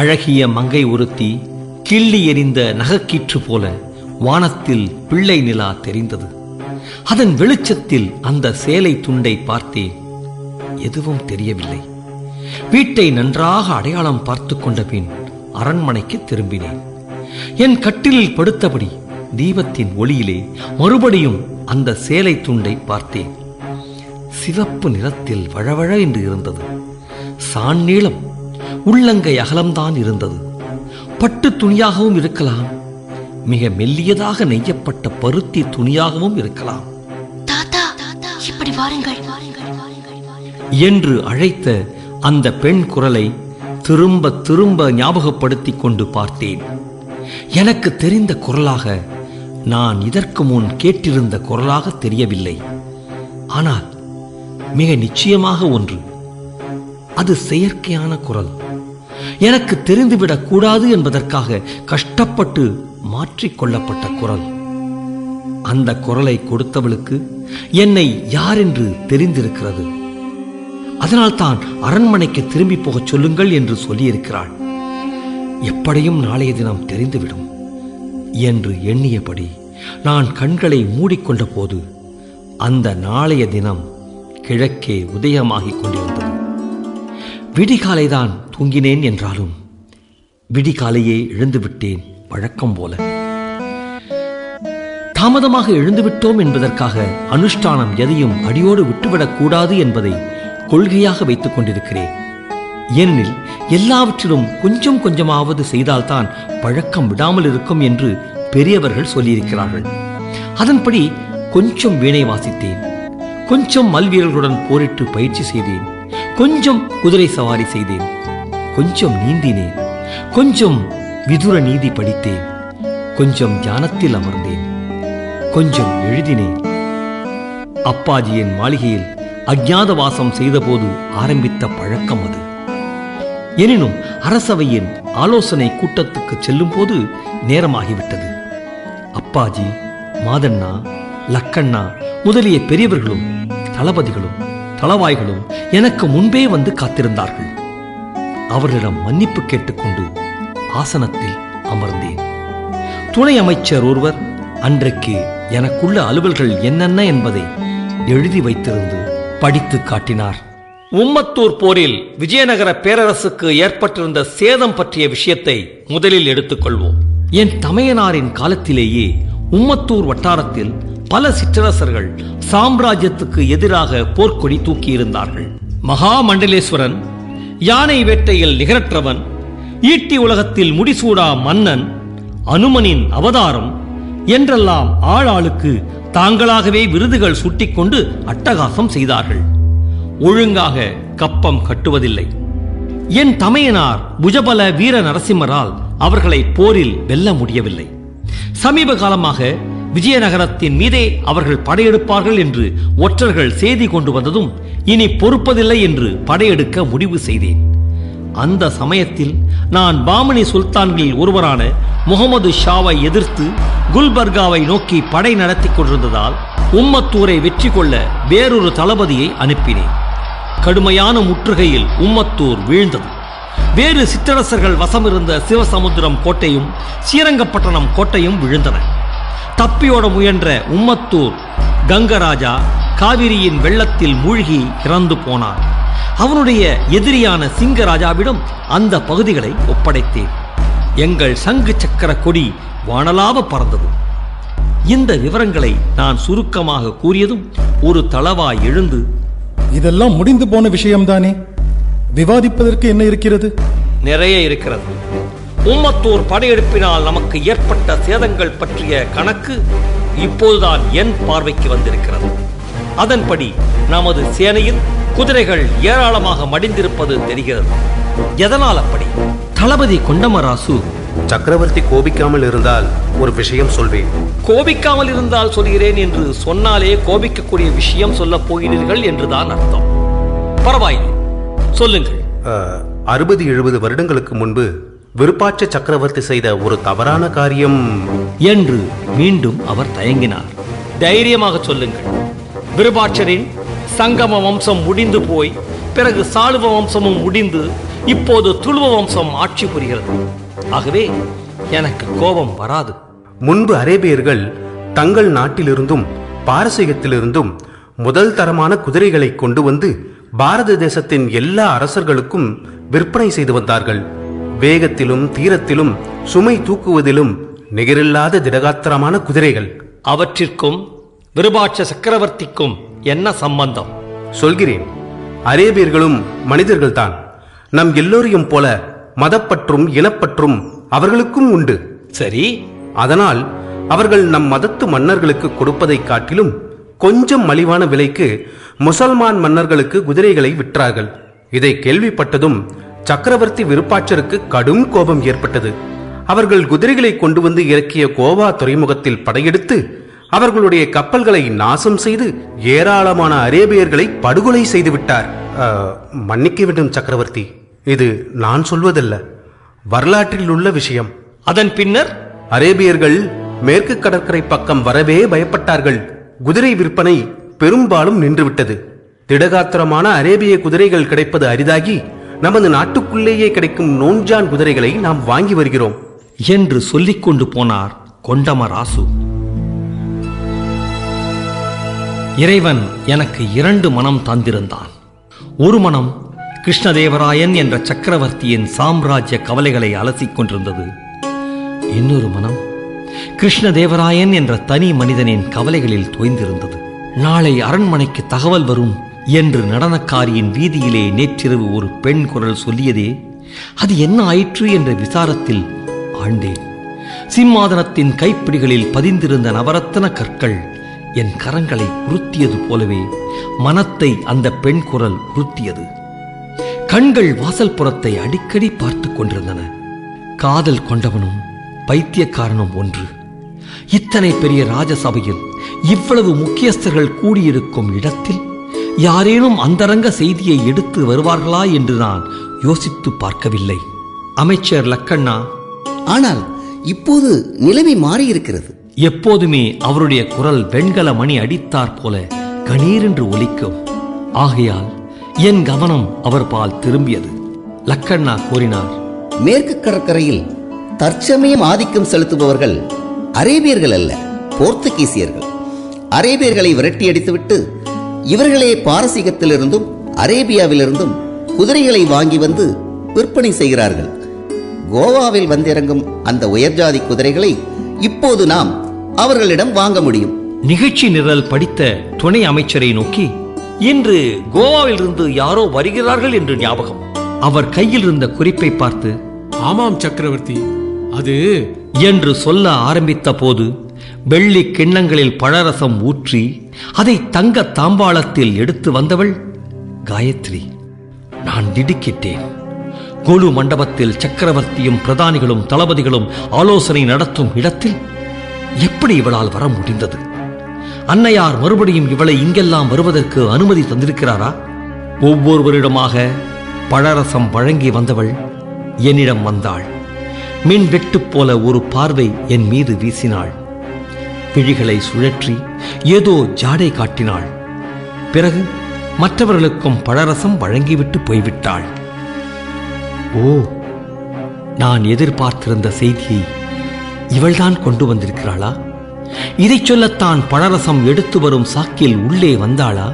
அழகிய மங்கை ஒருத்தி கிள்ளி எறிந்த நகக்கீற்று போல வானத்தில் பிள்ளை நிலா தெரிந்தது. அதன் வெளிச்சத்தில் அந்த சேலை துண்டை பார்த்தேன். எதுவும் தெரியவில்லை. வீட்டை நன்றாக அடையாளம் பார்த்து கொண்ட பின் அரண்மனைக்கு திரும்பினேன். என் கட்டிலில் படுத்தபடி தீபத்தின் ஒளியிலே மறுபடியும் அந்த சேலை துண்டை பார்த்தேன். சிவப்பு நிறத்தில் வழவழ என்று இருந்தது. சான் நீளம் உள்ளங்கை அகலம்தான் இருந்தது. பட்டு துணியாகவும் இருக்கலாம். மிக மெல்லியதாக நெய்யப்பட்ட பருத்தி துணியாகவும் இருக்கலாம். தாத்தா இப்படி வாருங்கள். என்று அழைத்த அந்த பெண் குரலை திரும்ப திரும்ப ஞாபகப்படுத்திக் கொண்டு பார்த்தேன். எனக்கு தெரிந்த குரலாக நான் இதற்கு முன் கேட்டிருந்த குரலாக தெரியவில்லை. ஆனால் மிக நிச்சயமாக ஒன்று. அது செயற்கையான குரல். எனக்கு தெரிந்துவிடக் கூடாது என்பதற்காக கஷ்டப்பட்டு மாற்றிக்கொள்ளப்பட்ட குரல். அந்த குரலை கொடுத்தவளுக்கு என்னை யார் என்று தெரிந்திருக்கிறது? அதனால்தான் அரண்மனைக்கு திரும்பி போகச் சொல்லுங்கள் என்று சொல்லியிருக்கிறாள். எப்படியும் நாளைய தினம் தெரிந்துவிடும் என்று எண்ணியபடி நான் கண்களை மூடிக்கொண்ட போது அந்த நாளைய தினம் கிழக்கே உதயமாகிக் கொண்டிருந்தது. விடிகாலைதான் தூங்கினேன் என்றாலும் விடிகாலையே எழுந்துவிட்டேன் வழக்கம் போல. தாமதமாக எழுந்துவிட்டோம் என்பதற்காக அனுஷ்டானம் எதையும் அடியோடு விட்டுவிடக் கூடாது என்பதை கொள்கையாக வைத்துக் கொண்டிருக்கிறேன். ஏனெனில் எல்லாவற்றிலும் கொஞ்சம் கொஞ்சமாவது செய்தால்தான் பழக்கம் விடாமல் இருக்கும் என்று பெரியவர்கள் சொல்லியிருக்கிறார்கள். அதன்படி கொஞ்சம் வீணை வாசித்தேன். கொஞ்சம் மல்வீரர்களுடன் போரிட்டு பயிற்சி செய்தேன். கொஞ்சம் குதிரை சவாரி செய்தேன். கொஞ்சம் நீந்தினேன். கொஞ்சம் விதுர நீதி படித்தேன். கொஞ்சம் தியானத்தில் அமர்ந்தேன். கொஞ்சம் எழுதினேன். அப்பாஜியின் மாளிகையில் அஜ்ஞாத வாசம் செய்தபோது ஆரம்பித்த பழக்கம் அது. எனினும் அரசவையின் ஆலோசனை கூட்டத்துக்கு செல்லும் போது நேரமாகிவிட்டது. அப்பாஜி மாதண்ணா லக்கண்ணா முதலிய பெரியவர்களும் தளபதிகளும் தளவாய்களும் எனக்கு முன்பே வந்து காத்திருந்தார்கள். அவரிடம் மன்னிப்பு கேட்டுக்கொண்டு ஆசனத்தில் அமர்ந்தேன். துணை அமைச்சர் ஒருவர் அன்றைக்கு எனக்குள்ள அலுவல்கள் என்னென்ன என்பதை எழுதி வைத்திருந்து படித்து காட்டினார். உம்மத்தூர் போரில் விஜயநகர பேரரசுக்கு ஏற்பட்டிருந்த சேதம் பற்றிய விஷயத்தை முதலில் எடுத்துக்கொள்வோம். என் தமையனாரின் காலத்திலேயே உம்மத்தூர் வட்டாரத்தில் பல சிற்றரசர்கள் சாம்ராஜ்யத்துக்கு எதிராக போர்க்கொடி தூக்கியிருந்தார்கள். மகாமண்டலேஸ்வரன் யானை வேட்டையில் நிகரற்றவன் ஈட்டி உலகத்தில் முடிசூடா மன்னன் அனுமனின் அவதாரம் என்றெல்லாம் ஆளாளுக்கு தாங்களாகவே விருதுகள் சுட்டிக்கொண்டு அட்டகாசம் செய்தார்கள். ஒழுங்காக கப்பம் கட்டுவதில்லை. என் தமையனார் புஜபல வீர நரசிம்மரால் அவர்களை போரில் வெல்ல முடியவில்லை. சமீப காலமாக விஜயநகரத்தின் மீதே அவர்கள் படையெடுப்பார்கள் என்று ஒற்றர்கள் செய்தி கொண்டு வந்ததும் இனி பொறுப்பதில்லை என்று படையெடுக்க முடிவு செய்தேன். அந்த சமயத்தில் நான் பாமனி சுல்தான்களில் ஒருவரான முகமது ஷாவை எதிர்த்து குல்பர்காவை நோக்கி படை நடத்தி கொண்டிருந்ததால் உம்மத்தூரை வெற்றி கொள்ள வேறொரு தளபதியை அனுப்பினேன். கடுமையான முற்றுகையில் உம்மத்தூர் வீழ்ந்தது. வேறு சிற்றரசர்கள் வசமிருந்த சிவசமுத்திரம் கோட்டையும் ஸ்ரீரங்கப்பட்டணம் கோட்டையும் விழுந்தன. தப்பியோட முயன்ற உம்மத்தூர் கங்கராஜா காவிரியின் வெள்ளத்தில் மூழ்கி இறந்து போனார். அவனுடைய எதிரியான சிங்கராஜாவிடம் அந்த பகுதிகளை ஒப்படைத்தேன். எங்கள் சங்கு சக்கர கொடி வானலாவ பறந்தது. இந்த விவரங்களை நான் சுருக்கமாக கூறியதும் ஒரு தளவாய் எழுந்து இதெல்லாம் முடிந்து போன விஷயம்தானே? விவாதிப்பதற்கு என்ன இருக்கிறது? நிறைய இருக்கிறது. உம்மத்தூர் படையெடுப்பினால் நமக்கு ஏற்பட்ட சேதங்கள் பற்றிய கணக்கு இப்போதுதான் என் பார்வைக்கு வந்திருக்கிறது. அதன்படி நமது சேனையில் குதிரைகள் ஏராளமாக மடிந்திருப்பது தெரிகிறது. எதனால் அப்படி? தளபதி கொண்டமராசு சக்கரவர்த்தி கோபிக்காமல் இருந்தால் ஒரு விஷயம் சொல்வேன். கோபிக்காமல் இருந்தால் சொல்கிறேன் என்று சொன்னாலே கோபிக்கக்கூடிய விஷயம் சொல்லப் போகிறீர்கள் என்றுதான் அர்த்தம். பரவாயில்லை. சொல்லுங்கள். அறுபது எழுபது வருடங்களுக்கு முன்பு விருப்பாட்ச சக்கரவர்த்தி செய்த ஒரு தவறான காரியம். என்று மீண்டும் அவர் தயங்கினார். தைரியமாக சொல்லுங்கள். விருபாட்சரின் சங்கம வம்சம் முடிந்து போய் பிறகு சாளுவ வம்சமும் முடிந்து இப்போது துளுவ வம்சம் ஆட்சி புரிகிறது. ஆகவே எனக்கு கோபம் வராது. முன்பு அரேபியர்கள் தங்கள் நாட்டிலிருந்தும் பாரசீகத்திலிருந்தும் முதல் தரமான குதிரைகளை கொண்டு வந்து பாரத தேசத்தின் எல்லா அரசர்களுக்கும் விற்பனை செய்து வந்தார்கள். வேகத்திலும் தீரத்திலும் சுமை தூக்குவதிலும் நிகரில்லாத திடகாத்திரமான குதிரைகள். அவற்றிற்கும் விருபாட்ச சக்கரவர்த்திக்கும் என்ன சம்பந்தம்? சொல்கிறேன். அரேபியர்களும் மனிதர்கள்தான். நம் எல்லோரையும் போல மதப்பற்றும் இனப்பற்றும் அவர்களுக்கும் உண்டு. சரி. அதனால் அவர்கள் நம் மதத்து மன்னர்களுக்கு கொடுப்பதைக் காட்டிலும் கொஞ்சம் மலிவான விலைக்கு முசல்மான் மன்னர்களுக்கு குதிரைகளை விற்றார்கள். இதை கேள்விப்பட்டதும் சக்கரவர்த்தி விருப்பாட்சருக்கு கடும் கோபம் ஏற்பட்டது. அவர்கள் குதிரைகளை கொண்டு வந்து இறக்கிய கோவா துறைமுகத்தில் படையெடுத்து அவர்களுடைய கப்பல்களை நாசம் செய்து ஏராளமான அரேபியர்களை படுகொலை செய்து விட்டார். அஹ், மன்னிக்க வேண்டும் சக்கரவர்த்தி. இது நான் சொல்வதல்ல. வரலாற்றில் உள்ள விஷயம். அதன் பின்னர்? அரேபியர்கள் மேற்கு கடற்கரை பக்கம் வரவே பயப்பட்டார்கள். குதிரை விற்பனை பெரும்பாலும் நின்றுவிட்டது. திடகாத்திரமான அரேபிய குதிரைகள் கிடைப்பது அரிதாகி நமது நாட்டுக்குள்ளேயே கிடைக்கும் நோஞ்சான் குதிரைகளை நாம் வாங்கி வருகிறோம். என்று சொல்லிக் கொண்டு போனார் கொண்டமராசு. இறைவன் எனக்கு இரண்டு மனம் தந்திருந்தான். ஒரு மனம் கிருஷ்ணதேவராயன் என்ற சக்கரவர்த்தியின் சாம்ராஜ்ய கவலைகளை அலசிக் கொண்டிருந்தது. இன்னொரு மனம் கிருஷ்ணதேவராயன் என்ற தனி மனிதனின் கவலைகளில் தோய்ந்திருந்தது. நாளை அரண்மனைக்கு தகவல் வரும் என்று நடனக்காரியின் வீதியிலே நேற்றிரவு ஒரு பெண் குரல் சொல்லியதே அது என்ன ஆயிற்று? என்ற விசாரத்தில் ஆண்டேன் சிம்மாதனத்தின் கைப்பிடிகளில் பதிந்திருந்த நவரத்தன கற்கள் என் கரங்களை உறுத்தியது போலவே மனத்தை அந்த பெண் குரல் உறுத்தியது கண்கள் வாசல் புறத்தை அடிக்கடி பார்த்து கொண்டிருந்தன. காதல் கொண்டவனும் பைத்தியக்காரனும் ஒன்று. இத்தனை பெரிய ராஜசபையில் இவ்வளவு முக்கியஸ்தர்கள் கூடியிருக்கும் இடத்தில் யாரேனும் அந்தரங்க செய்தியை எடுத்து வருவார்களா என்று நான் யோசித்து பார்க்கவில்லை. அமைச்சர் லக்கண்ணா ஆனால் இப்போது நிலைமை மாறியிருக்கிறது. எப்போதுமே அவருடைய குரல் வெண்கல மணி அடித்தாற் போல கணீரென்று ஒலிக்கும். ஆகையால் என் கவனம் அவர் பால் திரும்பியது. லக்கண்ணா கூறினார் மேற்கு கடற்கரையில் தற்சமயம் ஆதிக்கம் செலுத்துபவர்கள் அரேபியர்கள் அல்ல போர்த்துகீசியர்கள். அரேபியர்களை விரட்டி அடித்துவிட்டு இவர்களே பாரசீகத்திலிருந்தும் அரேபியாவிலிருந்தும் குதிரைகளை வாங்கி வந்து விற்பனை செய்கிறார்கள். கோவாவில் வந்திறங்கும் அந்த உயர்ஜாதி குதிரைகளை இப்போது நாம் அவர்களிடம் வாங்க முடியும். நிகழ்ச்சி நிரல் படித்த துணை அமைச்சரை நோக்கி இன்று கோவாவிலிருந்து யாரோ வருகிறார்கள் என்று ஞாபகம். அவர் கையில் இருந்த குறிப்பை பார்த்து ஆமாம் சக்கரவர்த்தி அது என்று சொல்ல ஆரம்பித்த போது வெள்ளி கிண்ணங்களில் பழரசம் ஊற்றி அதை தங்க தாம்பாளத்தில் எடுத்து வந்தவள் காயத்ரி. நான் திடுக்கிட்டேன். கோலு மண்டபத்தில் சக்கரவர்த்தியும் பிரதானிகளும் தளபதிகளும் ஆலோசனை நடத்தும் இடத்தில் எப்படி இவளால் வர முடிந்தது? அன்னையார் மறுபடியும் இவளை இங்கெல்லாம் வருவதற்கு அனுமதி தந்திருக்கிறாரா? ஒவ்வொருவரிடமாக பழரசம் வழங்கி வந்தவள் என்னிடம் வந்தாள். மின் வெட்டு போல ஒரு பார்வை என் மீது வீசினாள். விழிகளை சுழற்றி ஏதோ ஜாடை காட்டினாள். பிறகு மற்றவர்களுக்கும் பழரசம் வழங்கிவிட்டு போய்விட்டாள். ஓ நான் எதிர்பார்த்திருந்த செய்தியை இவள்தான் கொண்டு வந்திருக்கிறாளா? இதைச் சொல்லத்தான் பழரசம் எடுத்து வரும் சாக்கில் உள்ளே வந்தாளா?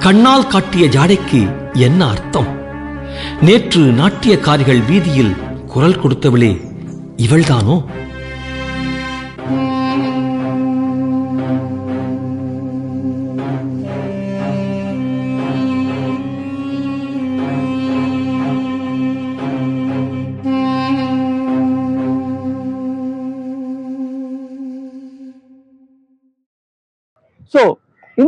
கண்ணால் காட்டிய ஜாடைக்கு என்ன அர்த்தம்? நேற்று நாட்டியக்காரிகள் வீதியில் குரல் கொடுத்தவளே இவள்தானோ?